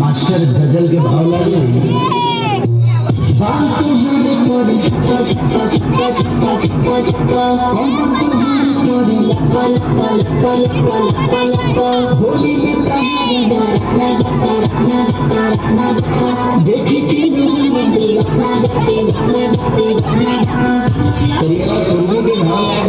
Master গজলকে ভালো লাগে? দেখি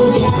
Yeah.